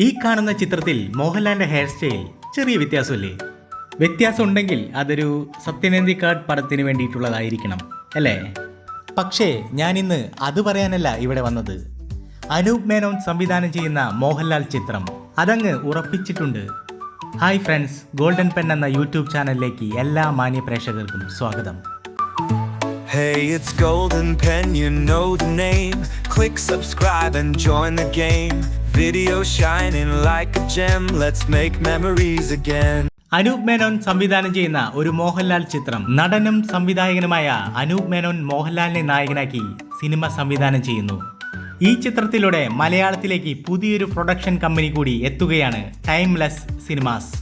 ഈ കാണുന്ന ചിത്രത്തിൽ മോഹൻലാലിന്റെ ഹെയർ സ്റ്റൈൽ ചെറിയ വ്യത്യാസമില്ലേ? വ്യത്യാസം ഉണ്ടെങ്കിൽ അതൊരു സത്യനന്ദിക്കാട് പടത്തിന് വേണ്ടിയിട്ടുള്ളതായിരിക്കണം അല്ലേ? പക്ഷേ ഞാൻ ഇന്ന് അത് പറയാനല്ല ഇവിടെ വന്നത്. അനൂപ് മേനോൻ സംവിധാനം ചെയ്യുന്ന മോഹൻലാൽ ചിത്രം അതങ്ങ് ഉറപ്പിച്ചിട്ടുണ്ട്. ഹായ് ഫ്രണ്ട്സ് ഗോൾഡൻ പെൻ എന്ന യൂട്യൂബ് ചാനലിലേക്ക് എല്ലാ മാന്യ പ്രേക്ഷകർക്കും സ്വാഗതം. Hey, it's Golden Pen, you know the name. Click subscribe and join the game. Video shining like a gem, let's make memories again. Anoop Menon സംവിധാനം ചെയ്യുന്ന ഒരു മോഹൻലാൽ ചിത്രം നടനും സംവിധായകനുമായ അനൂപ് മേനോൻ മോഹൻലാലിനെ നായകനാക്കി സിനിമ സംവിധാനം ചെയ്യുന്നു ഈ ചിത്രത്തിലൂടെ മലയാളത്തിലേക്ക് പുതിയൊരു പ്രൊഡക്ഷൻ കമ്പനി കൂടി എത്തുകയാണ് ടൈംലെസ് സിനിമാസ്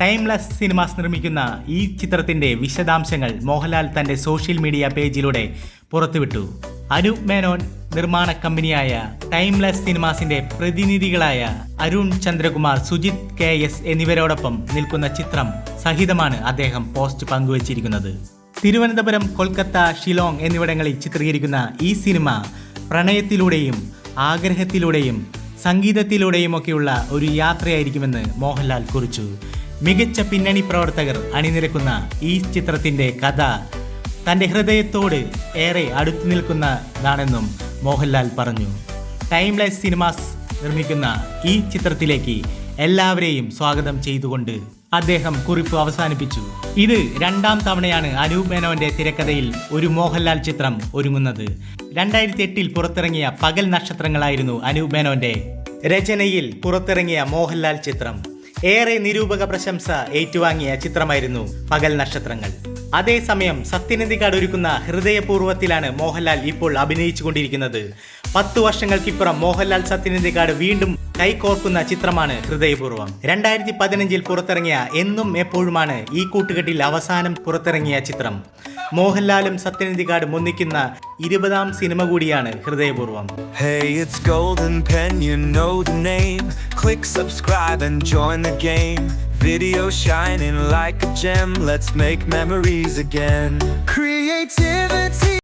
ടൈംലെസ് സിനിമാസ് നിർമ്മിക്കുന്ന ഈ ചിത്രത്തിന്റെ വിശദാംശങ്ങൾ മോഹൻലാൽ തന്റെ സോഷ്യൽ മീഡിയ പേജിലൂടെ പുറത്തുവിട്ടു. അനൂപ് മേനോൻ നിർമ്മാണ കമ്പനിയായ ടൈംലെസ് സിനിമാസിന്റെ പ്രതിനിധികളായ അരുൺ ചന്ദ്രകുമാർ സുജിത് കെ എസ് എന്നിവരോടൊപ്പം നിൽക്കുന്ന ചിത്രം സഹിതമാണ് അദ്ദേഹം പോസ്റ്റ് പങ്കുവച്ചിരിക്കുന്നത്. തിരുവനന്തപുരം കൊൽക്കത്ത ഷിലോങ് എന്നിവിടങ്ങളിൽ ചിത്രീകരിക്കുന്ന ഈ സിനിമ പ്രണയത്തിലൂടെയും ആഗ്രഹത്തിലൂടെയും സംഗീതത്തിലൂടെയുമൊക്കെയുള്ള ഒരു യാത്രയായിരിക്കുമെന്ന് മോഹൻലാൽ കുറിച്ചു. മികച്ച പിന്നണി പ്രവർത്തകർ അണിനിരക്കുന്ന ഈ ചിത്രത്തിന്റെ കഥ തന്റെ ഹൃദയത്തോട് ഏറെ അടുത്തു നിൽക്കുന്നതാണെന്നും മോഹൻലാൽ പറഞ്ഞു. ടൈംലെസ് സിനിമാസ് നിർമ്മിക്കുന്ന ഈ ചിത്രത്തിലേക്ക് എല്ലാവരെയും സ്വാഗതം ചെയ്തുകൊണ്ട് അദ്ദേഹം കുറിപ്പ് അവസാനിപ്പിച്ചു. ഇത് രണ്ടാം തവണയാണ് അനൂപ് മേനോന്റെ തിരക്കഥയിൽ ഒരു മോഹൻലാൽ ചിത്രം ഒരുങ്ങുന്നത്. രണ്ടായിരത്തി എട്ടിൽ പുറത്തിറങ്ങിയ പകൽ നക്ഷത്രങ്ങളായിരുന്നു അനൂപ് മേനോന്റെ രചനയിൽ പുറത്തിറങ്ങിയ മോഹൻലാൽ ചിത്രം. ഏറെ നിരൂപക പ്രശംസ ഏറ്റുവാങ്ങിയ ചിത്രമായിരുന്നു പകൽ നക്ഷത്രങ്ങൾ. അതേസമയം സത്യനന്ദിക്കാട് ഒരുക്കുന്ന ഹൃദയപൂർവത്തിലാണ് മോഹൻലാൽ ഇപ്പോൾ അഭിനയിച്ചു കൊണ്ടിരിക്കുന്നത്. പത്തു വർഷങ്ങൾക്കിപ്പുറം മോഹൻലാൽ സത്യനന്ദിക്കാട് വീണ്ടും കൈകോർക്കുന്ന ചിത്രമാണ് ഹൃദയപൂർവം. രണ്ടായിരത്തി പതിനഞ്ചിൽ പുറത്തിറങ്ങിയ എന്നും എപ്പോഴുമാണ് ഈ കൂട്ടുകെട്ടിൽ അവസാനം പുറത്തിറങ്ങിയ ചിത്രം. മോഹൻലാലും സത്യനന്ദിക്കാടും ഒന്നിക്കുന്ന ഇരുപതാം സിനിമ കൂടിയാണ് ഹൃദയപൂർവം Hey, it's Golden Pen, you know the name. Click subscribe and join the game. Video shining like a gem, let's make memories again. Creativity.